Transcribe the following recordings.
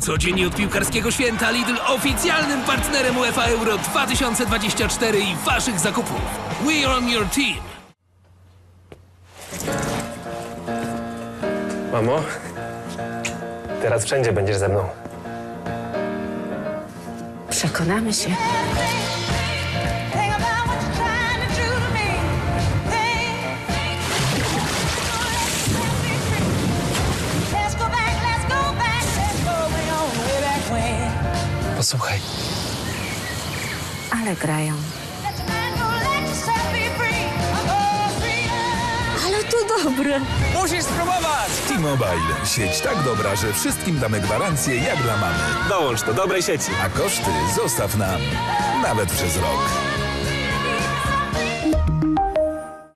Co dzień od piłkarskiego święta Lidl oficjalnym partnerem UEFA Euro 2024 i waszych zakupów. We're on your team. Mamo, teraz wszędzie będziesz ze mną. Przekonamy się. Posłuchaj, Ale grają. Ale to dobre. Musisz spróbować! T-Mobile. Sieć tak dobra, że wszystkim damy gwarancję jak dla mamy. dołącz do dobrej sieci. A koszty zostaw nam. Nawet przez rok.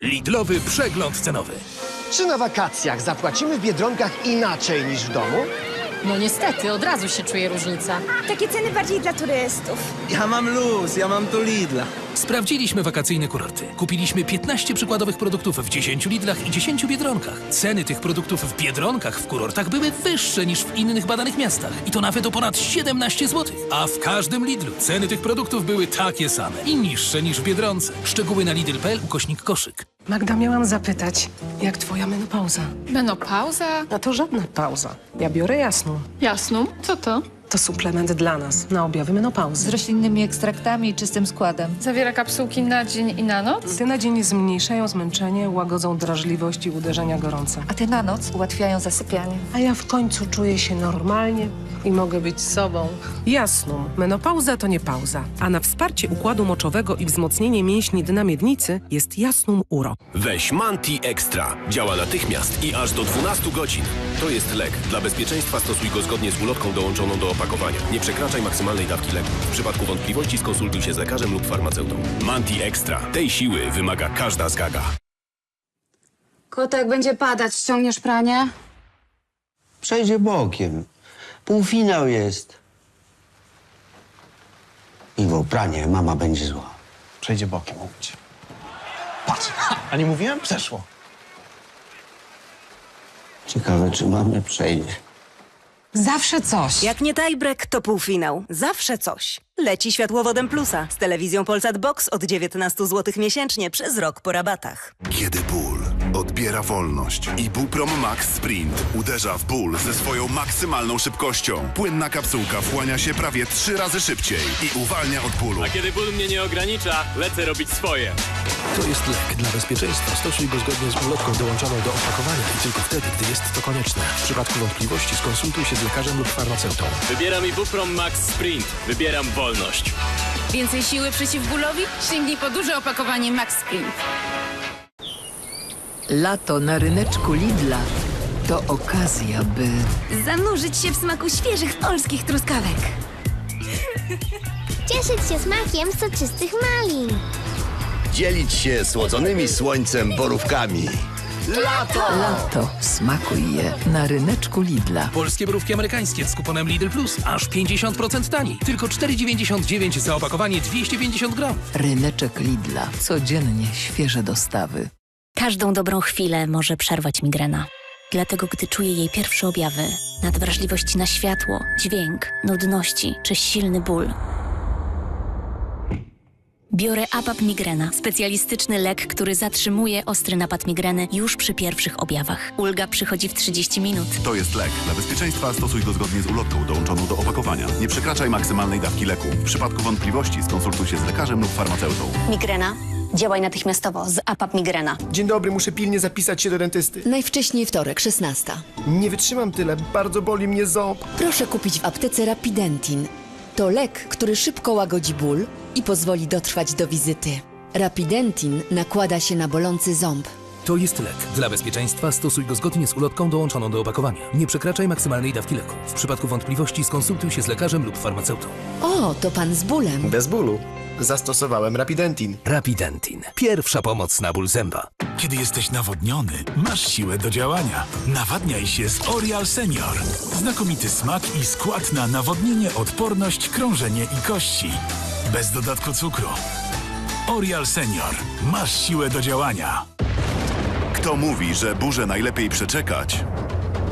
Lidlowy przegląd cenowy. Czy na wakacjach zapłacimy w Biedronkach inaczej niż w domu? No niestety, od razu się czuje różnica. Takie ceny bardziej dla turystów. Ja mam luz, ja mam tu Lidla. Sprawdziliśmy wakacyjne kurorty. Kupiliśmy 15 przykładowych produktów w 10 Lidlach i 10 Biedronkach. Ceny tych produktów w Biedronkach w kurortach były wyższe niż w innych badanych miastach. I to nawet o ponad 17 zł. A w każdym Lidlu ceny tych produktów były takie same i niższe niż w Biedronce. Szczegóły na lidl.pl ukośnik koszyk. Magda, miałam zapytać, jak twoja menopauza? Menopauza? A to żadna pauza. Ja biorę jasną. Jasną? Co to? To suplement dla nas na objawy menopauzy. z roślinnymi ekstraktami i czystym składem. Zawiera kapsułki na dzień i na noc? Ty na dzień zmniejszają zmęczenie, łagodzą drażliwość i uderzenia gorące. A te na noc ułatwiają zasypianie. A ja w końcu czuję się normalnie i mogę być sobą. Jasną. Menopauza to nie pauza. A na wsparcie układu moczowego i wzmocnienie mięśni dna miednicy jest jasną uro. Weź Manti Extra. Działa natychmiast i aż do 12 godzin. To jest lek. Dla bezpieczeństwa stosuj go zgodnie z ulotką dołączoną do opakowania. Nie przekraczaj maksymalnej dawki leku. W przypadku wątpliwości skonsultuj się z lekarzem lub farmaceutą. Manti Extra. Tej siły wymaga każda zgaga. Kotek będzie padać, ściągniesz pranie? Przejdzie bokiem. Półfinał jest. Iwo, pranie, mama będzie zła. Przejdzie bokiem, mówić. Patrz, a nie mówiłem? Przeszło. Ciekawe, czy mamy przejdzie. Zawsze coś. Jak nie tiebreak, to półfinał. Zawsze coś. Leci światłowodem plusa z telewizją Polsat Box od 19 zł miesięcznie przez rok po rabatach. Kiedy ból odbiera wolność i Buprom Max Sprint uderza w ból ze swoją maksymalną szybkością. Płynna kapsułka wchłania się prawie trzy razy szybciej i uwalnia od bólu. Kiedy ból mnie nie ogranicza, lecę robić swoje. To jest lek dla bezpieczeństwa. Stosuj go zgodnie z ulotką dołączoną do opakowania i tylko wtedy, gdy jest to konieczne. W przypadku wątpliwości skonsultuj się z lekarzem lub farmaceutą. Wybieram Ibuprom Max Sprint. Wybieram wolność. Więcej siły przeciwbólowi? Sięgnij po duże opakowanie Max Sprint. Lato na ryneczku Lidla to okazja, by Zanurzyć się w smaku świeżych polskich truskawek. Cieszyć się smakiem soczystych malin. Dzielić się słodzonymi słońcem borówkami. lato smakuj je na ryneczku Lidla. Polskie borówki amerykańskie z kuponem Lidl Plus aż 50% taniej. Tylko 4,99 za opakowanie 250 gram. Ryneczek Lidla. Codziennie świeże dostawy. Każdą dobrą chwilę może przerwać migrena. Dlatego, gdy czuję jej pierwsze objawy, nadwrażliwości na światło, dźwięk, nudności czy silny ból, biorę APAP Migrena, specjalistyczny lek, który zatrzymuje ostry napad migreny już przy pierwszych objawach. Ulga przychodzi w 30 minut. To jest lek. Dla bezpieczeństwa stosuj go zgodnie z ulotką dołączoną do opakowania. Nie przekraczaj maksymalnej dawki leku. W przypadku wątpliwości skonsultuj się z lekarzem lub farmaceutą. Migrena? Działaj natychmiastowo z APAP Migrena. Dzień dobry, muszę pilnie zapisać się do dentysty. Najwcześniej wtorek, 16. Nie wytrzymam tyle, bardzo boli mnie ząb. Proszę kupić w aptece Rapidentin. To lek, który szybko łagodzi ból i pozwoli dotrwać do wizyty. Rapidentin nakłada się na bolący ząb. To jest lek. Dla bezpieczeństwa stosuj go zgodnie z ulotką dołączoną do opakowania. Nie przekraczaj maksymalnej dawki leku. W przypadku wątpliwości skonsultuj się z lekarzem lub farmaceutą. O, to pan z bólem. Bez bólu. Zastosowałem Rapidentin. Rapidentin. Pierwsza pomoc na ból zęba. Kiedy jesteś nawodniony, masz siłę do działania. Nawadniaj się z Orial Senior. Znakomity smak i skład na nawodnienie, odporność, krążenie i kości. Bez dodatku cukru. Orial Senior. Masz siłę do działania. Kto mówi, że burzę najlepiej przeczekać?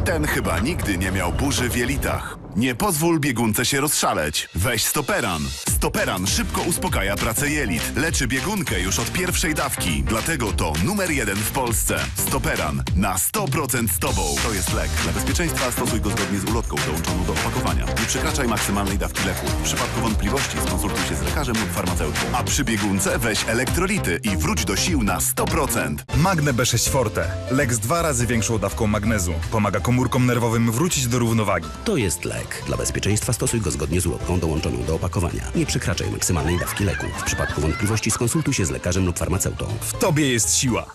Ten chyba nigdy nie miał burzy w jelitach. Nie pozwól biegunce się rozszaleć. Weź Stoperan. Stoperan szybko uspokaja pracę jelit. Leczy biegunkę już od pierwszej dawki. Dlatego to numer jeden w Polsce. Stoperan. Na 100% z Tobą. To jest lek. Dla bezpieczeństwa stosuj go zgodnie z ulotką dołączoną do opakowania. Nie przekraczaj maksymalnej dawki leku. W przypadku wątpliwości skonsultuj się z lekarzem lub farmaceutą. A przy biegunce weź elektrolity i wróć do sił na 100%. Magne B6 Forte. Lek z dwa razy większą dawką magnezu. Pomaga komórkom nerwowym wrócić do równowagi. To jest lek. Dla bezpieczeństwa stosuj go zgodnie z ulotką dołączoną do opakowania. Nie przekraczaj maksymalnej dawki leku. W przypadku wątpliwości skonsultuj się z lekarzem lub farmaceutą. W tobie jest siła.